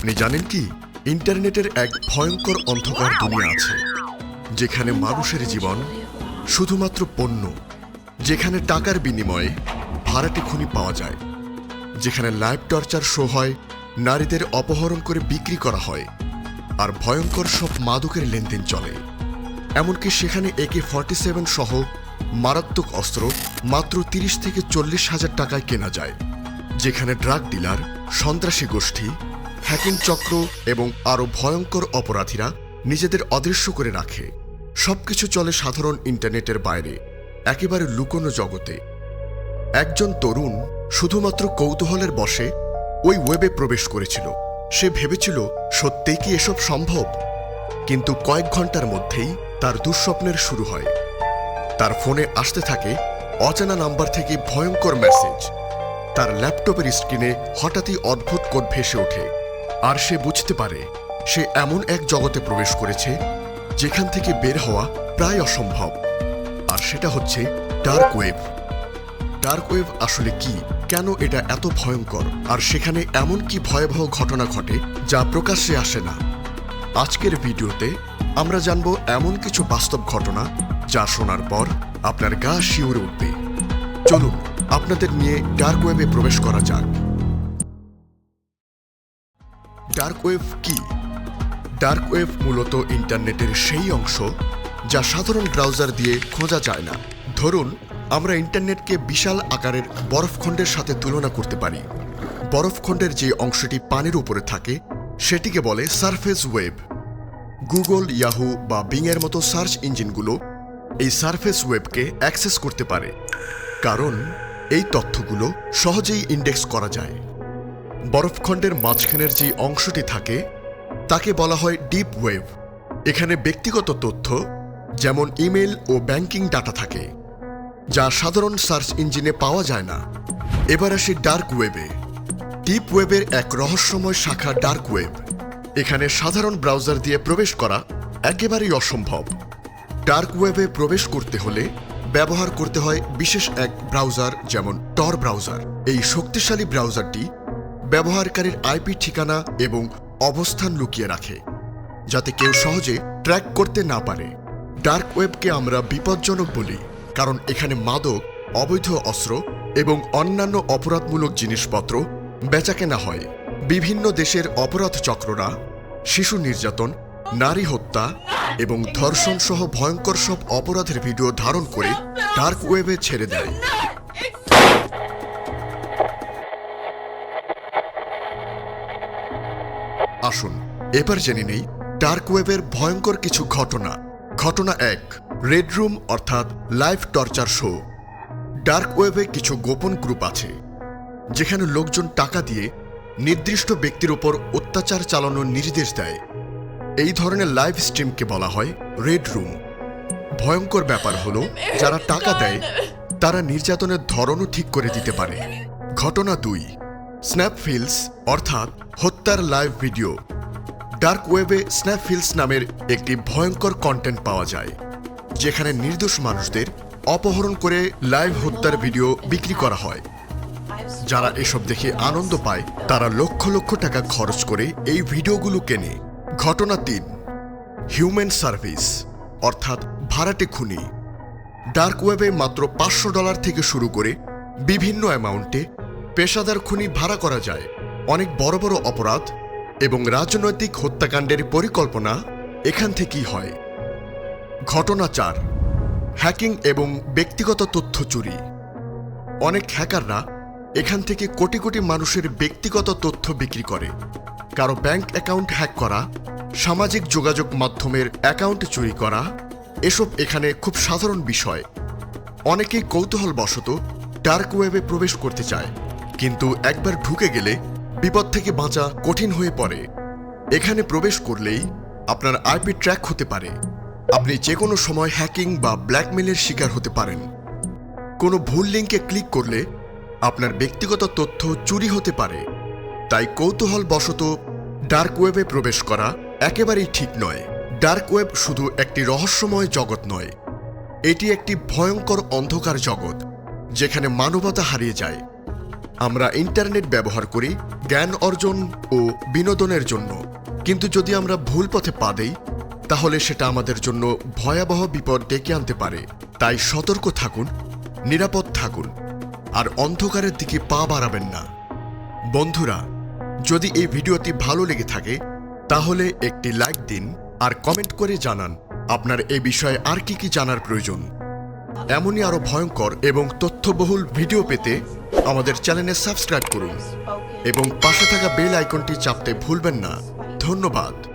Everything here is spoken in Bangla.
আপনি জানেন কি? ইন্টারনেটের এক ভয়ঙ্কর অন্ধকার দুনিয়া আছে, যেখানে মানুষের জীবন শুধুমাত্র পণ্য, যেখানে টাকার বিনিময়ে ভাড়াটে খুনি পাওয়া যায়, যেখানে লাইভ টর্চার শো হয়, নারীদের অপহরণ করে বিক্রি করা হয়, আর ভয়ঙ্কর সব মাদকের লেনদেন চলে। এমনকি সেখানে একে ফর্টি সেভেন সহ মারাত্মক অস্ত্র মাত্র তিরিশ থেকে চল্লিশ হাজার টাকায় কেনা যায়, যেখানে ড্রাগ ডিলার, সন্ত্রাসী গোষ্ঠী হ্যাকিং চক্র এবং আরও ভয়ঙ্কর অপরাধীরা নিজেদের অদৃশ্য করে রাখে। সবকিছু চলে সাধারণ ইন্টারনেটের বাইরে, একেবারে লুকোনো জগতে। একজন তরুণ শুধুমাত্র কৌতূহলের বশে ওই ওয়েবে প্রবেশ করেছিল। সে ভেবেছিল, সত্যিই কি এসব সম্ভব? কিন্তু কয়েক ঘণ্টার মধ্যেই তার দুঃস্বপ্নের শুরু হয়। তার ফোনে আসতে থাকে অজানা নাম্বার থেকে ভয়ঙ্কর মেসেজ তার ল্যাপটপের স্ক্রিনে হঠাৎই অদ্ভুত কোড ভেসে ওঠে। আর সে বুঝতে পারে, সে এমন এক জগতে প্রবেশ করেছে, যেখান থেকে বের হওয়া প্রায় অসম্ভব। আর সেটা হচ্ছে ডার্ক ওয়েব ডার্ক ওয়েব আসলে কি? কেন এটা এত ভয়ঙ্কর? আর সেখানে এমন কি ভয়াবহ ঘটনা ঘটে, যা প্রকাশ্যে আসে না? আজকের ভিডিওতে আমরা জানব এমন কিছু বাস্তব ঘটনা, যা শোনার পর আপনার গা শিউরে উঠবে। চলুন, আপনাদের নিয়ে ডার্ক ওয়েবে প্রবেশ করা যাক। ডার্ক ওয়েব কি? ডার্ক ওয়েব মূলত ইন্টারনেটের সেই অংশ যা সাধারণ ব্রাউজার দিয়ে খোঁজা যায় না। ধরুন, আমরা ইন্টারনেটকে বিশাল আকারের বরফখণ্ডের সাথে তুলনা করতে পারি। বরফখণ্ডের যে অংশটি পানির উপরে থাকে, সেটিকে বলে সারফেস ওয়েব গুগল ইয়াহু বা বিংয়ের মতো সার্চ ইঞ্জিনগুলো এই সারফেস ওয়েবকে অ্যাক্সেস করতে পারে। কারণ, এই তথ্যগুলো সহজেই ইন্ডেক্স করা যায়। বরফখণ্ডের মাঝখানের যে অংশটি থাকে, তাকে বলা হয় ডিপ ওয়েব এখানে ব্যক্তিগত তথ্য, যেমন ইমেল ও ব্যাংকিং ডাটা থাকে, যা সাধারণ সার্চ ইঞ্জিনে পাওয়া যায় না। এবার আসি ডার্ক ওয়েবে। ডিপ ওয়েবের এক রহস্যময় শাখা ডার্ক ওয়েব। এখানে সাধারণ ব্রাউজার দিয়ে প্রবেশ করা একেবারেই অসম্ভব। ডার্ক ওয়েবে প্রবেশ করতে হলে ব্যবহার করতে হয় বিশেষ এক ব্রাউজার, যেমন টর ব্রাউজার। এই শক্তিশালী ব্রাউজারটি ব্যবহারকারীর আইপি ঠিকানা এবং অবস্থান লুকিয়ে রাখে, যাতে কেউ সহজে ট্র্যাক করতে না পারে। ডার্ক ওয়েবকে আমরা বিপজ্জনক বলি, কারণ এখানে মাদক, অবৈধ অস্ত্র এবং অন্যান্য অপরাধমূলক জিনিসপত্র বেচাকেনা হয়। বিভিন্ন দেশের অপরাধ চক্ররা, শিশু নির্যাতন, নারী হত্যা এবং ধর্ষণ সহ ভয়ঙ্কর সব অপরাধের ভিডিও ধারণ করে ডার্ক ওয়েবে ছেড়ে দেয়। আসুন, এবার জেনে নেই ডার্ক ওয়েবের ভয়ঙ্কর কিছু ঘটনা। ঘটনা এক, রেড রুম অর্থাৎ লাইভ টর্চার শো। ডার্ক ওয়েবে কিছু গোপন গ্রুপ আছে, যেখানে লোকজন টাকা দিয়ে নির্দিষ্ট ব্যক্তির ওপর অত্যাচার চালানোর নির্দেশ দেয়। এই ধরনের লাইভ স্ট্রিমকে বলা হয় রেড রুম। ভয়ঙ্কর ব্যাপার হলো, যারা টাকা দেয়, তারা নির্যাতনের ধরনও ঠিক করে দিতে পারে। ঘটনা দুই স্ন্যাপফিলস অর্থাৎ হত্যার লাইভ ভিডিও ডার্ক ওয়েবে স্ন্যাপফিলস নামের একটি ভয়ঙ্কর কন্টেন্ট পাওয়া যায়, যেখানে নির্দোষ মানুষদের অপহরণ করে লাইভ হত্যার ভিডিও বিক্রি করা হয়। যারা এসব দেখে আনন্দ পায়, তারা লক্ষ লক্ষ টাকা খরচ করে এই ভিডিওগুলো কেনে। ঘটনা তিন হিউম্যান সার্ভিস অর্থাৎ ভাড়াটে খুনি। ডার্ক ওয়েবে মাত্র পাঁচশো ডলার থেকে শুরু করে বিভিন্ন অ্যামাউন্টে পেশাদার খুনি ভাড়া করা যায়। অনেক বড় বড় অপরাধ এবং রাজনৈতিক হত্যাকাণ্ডের পরিকল্পনা এখান থেকেই হয়। ঘটনা চার, হ্যাকিং এবং ব্যক্তিগত তথ্য চুরি। অনেক হ্যাকাররা এখান থেকে কোটি কোটি মানুষের ব্যক্তিগত তথ্য বিক্রি করে। কারও ব্যাংক অ্যাকাউন্ট হ্যাক করা, সামাজিক যোগাযোগ মাধ্যমের অ্যাকাউন্ট চুরি করা, এসব এখানে খুব সাধারণ বিষয়। অনেকেই কৌতূহলবশত ডার্ক ওয়েবে প্রবেশ করতে চায়। কিন্তু একবার ঢুকে গেলে বিপদ থেকে বাঁচা কঠিন হয়ে পড়ে। এখানে প্রবেশ করলেই আপনার আইপি ট্র্যাক হতে পারে। আপনি যে কোনো সময় হ্যাকিং বা ব্ল্যাকমেলের শিকার হতে পারেন। কোনো ভুল লিঙ্কে ক্লিক করলে আপনার ব্যক্তিগত তথ্য চুরি হতে পারে। তাই কৌতূহল বশত ডার্ক ওয়েবে প্রবেশ করা একেবারেই ঠিক নয়। ডার্ক ওয়েব শুধু একটি রহস্যময় জগৎ নয়। এটি একটি ভয়ঙ্কর অন্ধকার জগৎ, যেখানে মানবতা হারিয়ে যায়। আমরা ইন্টারনেট ব্যবহার করি জ্ঞান অর্জন ও বিনোদনের জন্য। কিন্তু যদি আমরা ভুল পথে পা দেই, তাহলে সেটা আমাদের জন্য ভয়াবহ বিপদ ডেকে আনতে পারে। তাই সতর্ক থাকুন, নিরাপদ থাকুন, আর অন্ধকারের দিকে পা বাড়াবেন না। বন্ধুরা, যদি এই ভিডিওটি ভালো লেগে থাকে, তাহলে একটি লাইক দিন আর কমেন্ট করে জানান আপনার এ বিষয়ে আর কি কি জানার প্রয়োজন। এমনই আরও ভয়ঙ্কর এবং তথ্যবহুল ভিডিও পেতে আমাদের চ্যানেলে সাবস্ক্রাইব করুন। এবং পাশে থাকা বেল আইকনটি চাপতে ভুলবেন না। ধন্যবাদ।